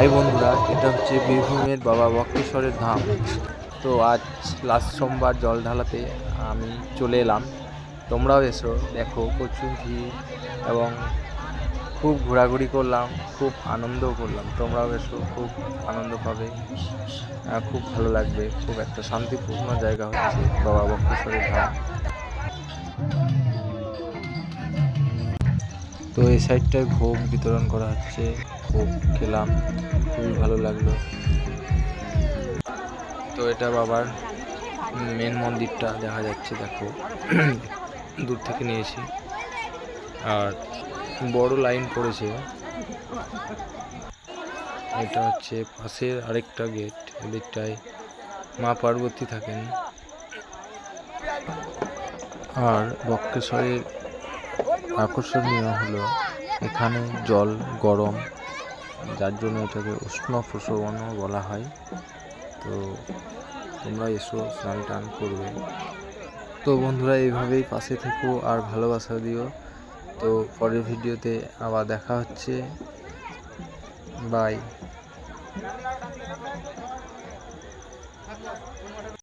High বন্ধুরা, এটা হচ্ছে বীরভূমের বাবা বক্রেশ্বরের ধাম। তো আজ লাস্ট সোমবার জল ঢালাতে আমি চলে এলাম। তোমরাও এসো, দেখো প্রচুর ভিড় এবং খুব ঘোরাঘুরি করলাম, খুব আনন্দও করলাম। তোমরাও এসো, খুব আনন্দ পাবে। খুব ভালো লাগবে, খুব একটা শান্তিপূর্ণ জায়গা হচ্ছে বাবা বক্রেশ্বরের ধাম। তো এই সাইডটায় ভোগ বিতরণ করা হচ্ছে। ভোগ খেলাম, খুবই ভালো লাগল। তো এটা বাবার মেন মন্দিরটা দেখা যাচ্ছে, দেখো। দূর থেকে নিয়েছি আর বড় লাইন পড়েছে। এটা হচ্ছে পাশের আরেকটা গেট এদিকটায় মা পার্বতী থাকেন। আর বক্রেশ্বরের আকর্ষণীয় হলো এখানে জল গরম, যার জন্য এটাকে উষ্ণ প্রসবনও বলা হয়। তো তোমরা এসো, স্নান টান করবে। তো বন্ধুরা, এইভাবেই পাশে থেকো আর ভালোবাসা দিও। তো পরের ভিডিওতে আবার দেখা হচ্ছে। বাই।